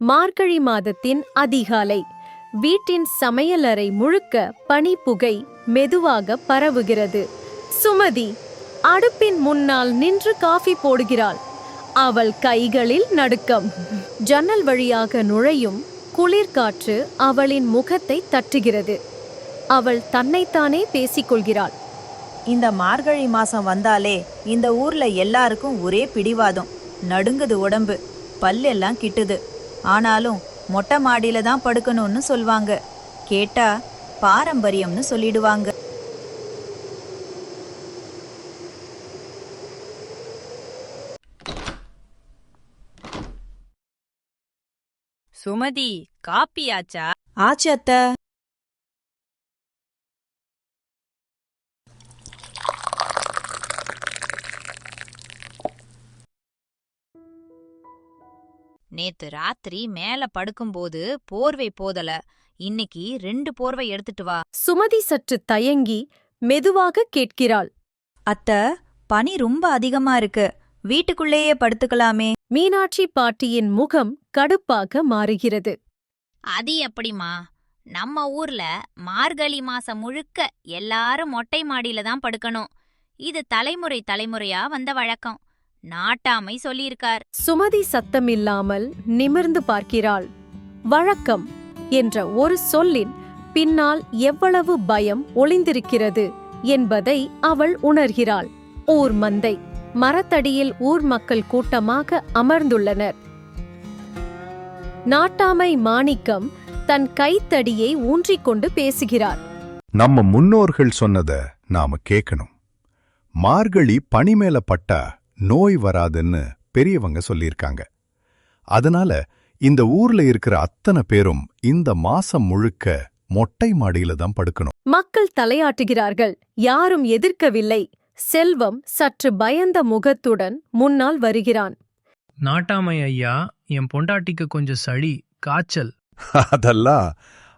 மார்கழி மாதத்தின் அதிகாலை. வீட்டின் சமையலறை முழுக்க பனிப்புகை மெதுவாக பரவுகிறது. சுமதி அடுப்பின் முன்னால் நின்று காஃபி போடுகிறாள். அவள் கைகளில் நடுக்கம். ஜன்னல் வழியாக நுழையும் குளிர்காற்று அவளின் முகத்தை தட்டுகிறது. அவள் தன்னைத்தானே பேசிக்கொள்கிறாள். இந்த மார்கழி மாசம் வந்தாலே இந்த ஊர்ல எல்லாருக்கும் ஒரே பிடிவாதம். நடுங்குது உடம்பு. பல்லெல்லாம் கிட்டுது. ஆனாலும் மொட்டை மாடியில தான் படுக்கணும்னு சொல்வாங்க. கேட்டா பாரம்பரியம்னு சொல்லிடுவாங்க. சுமதி காப்பியாச்சா? ஆச்சு அத்தை. நேத்து ராத்திரி மேல படுக்கும்போது போர்வை போதல. இன்னைக்கு ரெண்டு போர்வை எடுத்துட்டு வா. சுமதி சற்று தயங்கி மெதுவாக கேட்கிறாள். அத்தை பனி ரொம்ப அதிகமா இருக்கு. வீட்டுக்குள்ளேயே படுத்துக்கலாமே. மீனாட்சி பாட்டியின் முகம் கடுப்பாக மாறுகிறது. அது எப்படிமா நம்ம ஊர்ல மார்கழி மாசம் முழுக்க எல்லாரும் மொட்டை மாடியில தான் படுக்கணும். இது தலைமுறை தலைமுறையா வந்த வழக்கம். நாட்டாமை சொல்லியிருக்கார். சுமதி சத்தமில்லாமல் நிமிர்ந்து பார்க்கிறாள். வழக்கம் என்ற ஒரு சொல்லின் பின்னால் எவ்வளவு பயம் ஒளிந்திருக்கிறது என்பதை அவள் உணர்கிறாள். ஊர் மந்தை மரத்தடியில் ஊர் மக்கள் கூட்டமாக அமர்ந்துள்ளனர். நாட்டாமை மாணிக்கம் தன் கைத்தடியை ஊன்றிக்கொண்டு பேசுகிறார். நம்ம முன்னோர்கள் சொன்னத நாம கேட்கணும் மார்கழி பனி மேல பட்டா நோய் வராதுன்னு பெரியவங்க சொல்லியிருக்காங்க. அதனால இந்த ஊர்ல இருக்கிற அத்தனை பேரும் இந்த மாசம் முழுக்க மொட்டை மாடியில தான் படுக்கணும். மக்கள் தலையாட்டுகிறார்கள். யாரும் எதிர்க்கவில்லை. செல்வம் சற்று பயந்த முகத்துடன் முன்னால் வருகிறான். நாட்டாமை ஐயா என் பொண்டாட்டிக்கு கொஞ்சம் சளி காய்ச்சல். அதெல்லாம்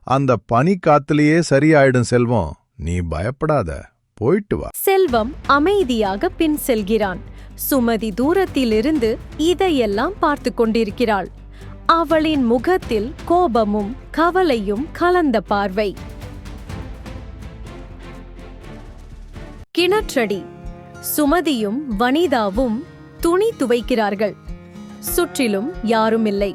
அந்த பனி காத்துலயே சரியாயிடும் செல்வம். நீ பயப்படாத. போயிட்டு வா. செல்வம் அமைதியாக பின் செல்கிறான். சுமதி தூரத்திலிருந்து இதையெல்லாம் பார்த்து கொண்டிருக்கிறாள். அவளின் முகத்தில் கோபமும் கவலையும் கலந்த பார்வை. கிணற்றடி. சுமதியும் வனிதாவும் துணி துவைக்கிறார்கள். சுற்றிலும் யாரும் இல்லை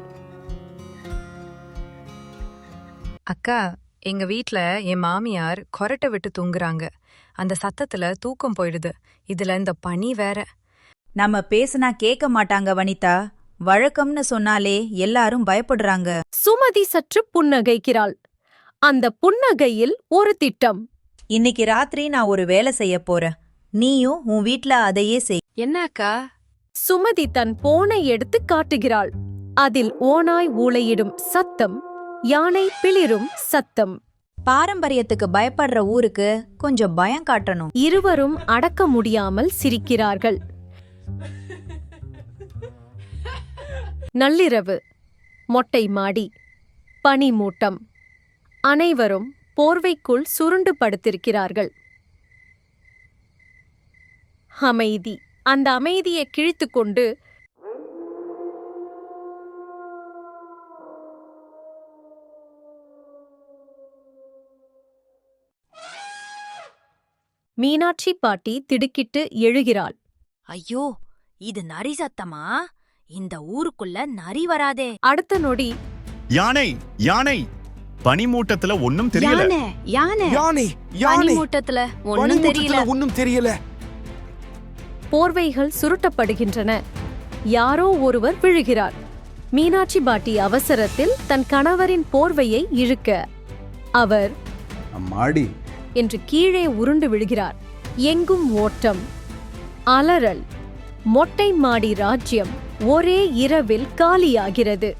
அக்கா எங்க வீட்ல என் மாமியார் கொரட்டை விட்டு தூங்குறாங்க. அந்த சத்தத்துல தூக்கம் போயிடுது. இதுல இந்த பனி வேற. நம்ம பேசுனா கேட்க மாட்டாங்க வனிதா. வழக்கம்னு சொன்னாலே எல்லாரும் பயப்படுறாங்க. சுமதி சற்று புன்னகைக்கிறாள். அந்த புன்னகையில் ஒரு திட்டம். இன்னைக்கு ராத்திரி நான் ஒரு வேலை செய்ய போறேன். நீயும் உன் வீட்ல அதையே செய். என்ன அக்கா சுமதி தன் போனை எடுத்து காட்டுகிறாள். அதில் ஓனாய் ஊளையிடும் சத்தம் யானை பிளிரும் சத்தம். பாரம்பரியத்துக்கு பயப்படுற ஊருக்கு கொஞ்சம் பயம் காட்டணும். இருவரும் அடக்க முடியாமல் சிரிக்கிறார்கள். நள்ளிரவு மொட்டை மாடி பனிமூட்டம் அனைவரும் போர்வைக்குள் சுருண்டு படுத்திருக்கிறார்கள். அமைதி. அந்த அமைதியை கிழித்துக்கொண்டு மீனாட்சி பாட்டி திடுக்கிட்டு எழுகிறாள். ஐயோ இது நரி சத்தமா? இந்த ஊருக்குள்ள நரி வராதே. அடுத்த நொடி. யானை யானை. பனிமூட்டத்துல ஒண்ணும் தெரியல. யானை யானை. யானை மூட்டத்துல பனிமூட்டத்துல ஒண்ணும் தெரியல. போர்வைகள் சுருட்டப்படுகின்றன. யாரோ ஒருவர் விழுகிறார். மீனாட்சி பாட்டி அவசரத்தில் தன் கணவரின் போர்வையை இழுக்க அவர் மாடி என்று கீழே உருண்டு விழுகிறார். எங்கும் ஓட்டம். அலறல். மொட்டை மாடி ராஜ்யம் ஒரே இரவில் காலியாகிறது.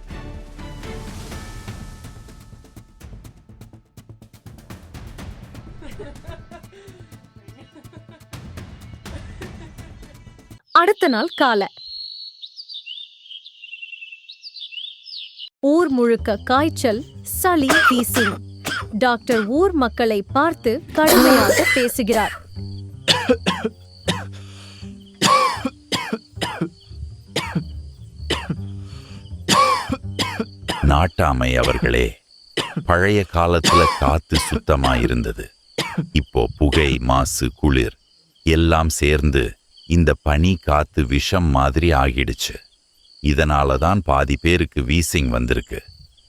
அடுத்த நாள் கால. ஊர் முழுக்க காய்ச்சல் சளி வீசிங் டாக்டர் ஊர் மக்களை பார்த்து கடுமையாக பேசுகிறார். நாட்டாமை அவர்களே பழைய காலத்துல காத்து சுத்தமா இருந்தது இப்போ புகை மாசு குளிர் எல்லாம் சேர்ந்து இந்த பனி காத்து விஷம் மாதிரி ஆகிடுச்சு. இதனால தான் பாதி பேருக்கு வீசிங் வந்திருக்கு.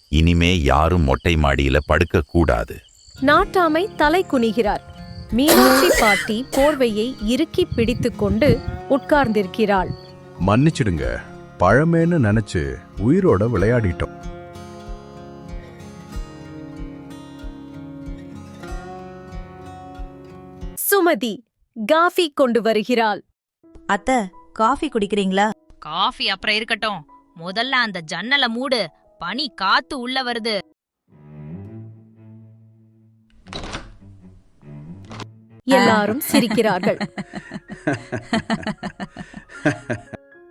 இனிமே யாரும் மொட்டை மாடியில படுக்க கூடாது. நாட்டாமை தலை குனிகிறார். மீனாட்சி பாட்டி போர்வையை இறுக்கி பிடித்துக் கொண்டு உட்கார்ந்திருக்கிறாள். மன்னிச்சிடுங்க. பழமேன்னு நினைச்சு உயிரோட விளையாடிட்டோம். சுமதி காஃபி கொண்டு வருகிறாள். அத்த காஃபி குடிக்கிறீங்களா? காஃபி அப்புறம் இருக்கட்டும். முதல்ல அந்த ஜன்னலை மூடு. பனி காத்து உள்ள வருது. எல்லாரும் சிரிக்கிறார்கள்.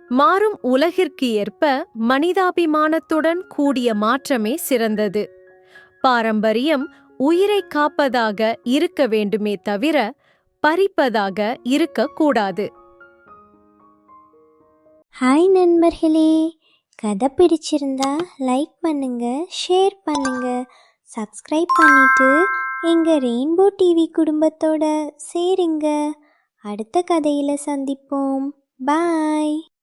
மாறும் உலகிற்கு ஏற்ப மனிதாபிமானத்துடன் கூடிய மாற்றமே சிறந்தது. பாரம்பரியம் உயிரை காப்பதாக இருக்க வேண்டுமே தவிர பறிப்பதாக இருக்கக்கூடாது. ஹாய் நண்பர்களே. கதை பிடிச்சிருந்தா லைக் பண்ணுங்க ஷேர் பண்ணுங்க சப்ஸ்கிரைப் பண்ணிட்டு எங்க ரெயின்போ டிவி குடும்பத்தோட சேருங்க. அடுத்த கதையில சந்திப்போம். பாய்